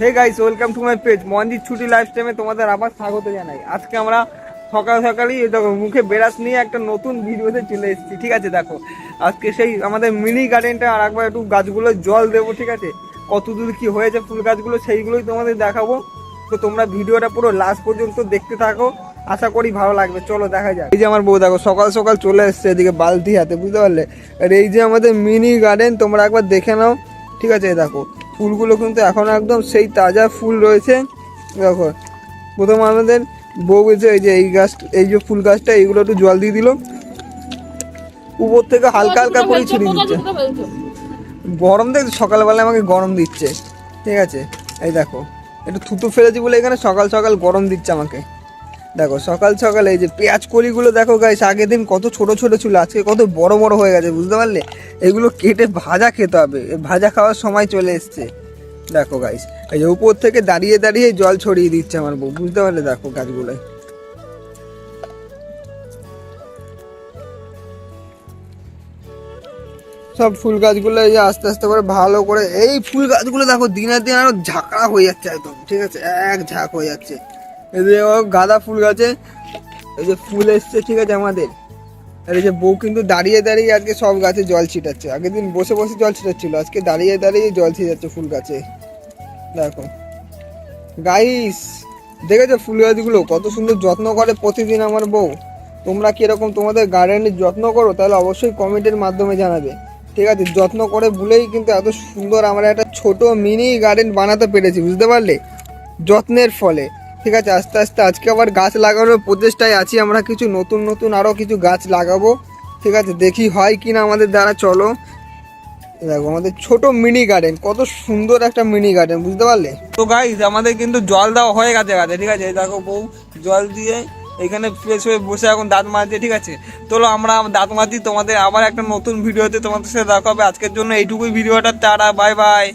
Hey guys welcome to my page মন্দির ছুটি life টাইমে তোমাদের আবার স্বাগত জানাই। আজকে আমরা সকাল সকালই দেখো, মুখে বেরাস নিয়ে একটা নতুন ভিডিওতে চলে এসেছি, ঠিক আছে? দেখো, আজকে সেই আমাদের মিনি গার্ডেনটা আর একবার একটু গাছগুলো জল দেবো, ঠিক আছে? কত দূর কি হয়েছে ফুল গাছগুলো সেইগুলোই তোমাদের দেখাবো। তো তোমরা ভিডিওটা পুরো লাস্ট পর্যন্ত দেখতে থাকো, আশা করি ভালো লাগবে। চলো, দেখা যাক। এই যে আমার বউ, দেখো, সকাল সকাল চলে এসছে এদিকে বালতি হাতে, বুঝতে পারলে? আর এই যে আমাদের মিনি গার্ডেন, তোমরা একবার দেখে নাও, ঠিক আছে? দেখো ফুলগুলো কিন্তু এখন একদম সেই তাজা ফুল রয়েছে। দেখো প্রথম আমাদের বউ বলছে এই যে এই গাছ এই যে ফুল গাছটা এইগুলো একটু জল দিয়ে দিল। উপর থেকে হালকা হালকা করে ছড়িয়ে দিচ্ছে। গরম দেখ সকালবেলা আমাকে গরম দিচ্ছে। ঠিক আছে? এই দেখো একটু থুতু ফেলেছি বলে এখানে সকাল সকাল গরম দিচ্ছে আমাকে। দেখো, সকাল সকাল এই যে পেঁয়াজ কলিগুলো দেখো গাইস আগের দিন কত ছোট ছোট ছিল, আজকে কত বড় বড় হয়ে গেছে, বুঝতে পারলে? এগুলো কেটে ভাজা খেতে হবে ভাজা খাওয়ার সময় চলে এসছে। দেখো গাইস এই যে উপর থেকে দাঁড়িয়ে দাঁড়িয়ে জল ছড়িয়ে দিচ্ছে আমার বউ, বুঝতে পারলে দেখো গাছগুলোয় সব ফুল গাছগুলো এই যে আস্তে আস্তে করে ভালো করে, এই ফুল গাছগুলো দেখো দিনের দিন আরও ঝাঁকড়া হয়ে যাচ্ছে একদম, ঠিক আছে? এক ঝাঁক হয়ে যাচ্ছে। গাঁদা ফুল গাছে, এই যে ফুল এসছে, ঠিক আছে, আমাদের। আর এই যে বউ কিন্তু দাঁড়িয়ে দাঁড়িয়ে আজকে সব গাছে জল ছিটাচ্ছে। আগের দিন বসে বসে জল ছিটাচ্ছিল, আজকে দাঁড়িয়ে দাঁড়িয়ে জল ছিটাচ্ছে ফুল গাছে। দেখো। গাইস দেখেছ ফুল গাছগুলো? কত সুন্দর যত্ন করে প্রতিদিন আমার বউ। তোমরা কীরকম তোমাদের গার্ডেনের যত্ন করো, তাহলে অবশ্যই কমেন্টের মাধ্যমে জানাবে। ঠিক আছে, যত্ন করে বলেই কিন্তু এত সুন্দর আমরা একটা ছোট মিনি গার্ডেন বানাতে পেরেছি, বুঝতে পারলে? যত্নের ফলে। ঠিক আছে, আস্তে আস্তে আজকে আবার গাছ লাগানোর প্রচেষ্টায় আছি, আমরা কিছু নতুন নতুন আরও কিছু গাছ লাগাবো। ঠিক আছে, দেখি হয় কি না আমাদের দ্বারা, চলো। দেখো, আমাদের ছোট মিনি গার্ডেন কত সুন্দর একটা মিনি গার্ডেন বুঝতে পারলে? তো গাইজ আমাদের কিন্তু জল দেওয়া হয়ে গেছে গাছে ঠিক আছে দেখো বউ, জল দিয়ে এখানে ফ্রেশ হয়ে বসে এখন দাঁত মাজছে, ঠিক আছে। চলো, আমরা দাঁত মাজি তোমাদের আবার একটা নতুন ভিডিওতে তোমাদের সাথে দেখা হবে। আজকের জন্য এইটুকুই ভিডিওটা টাটা বাই বাই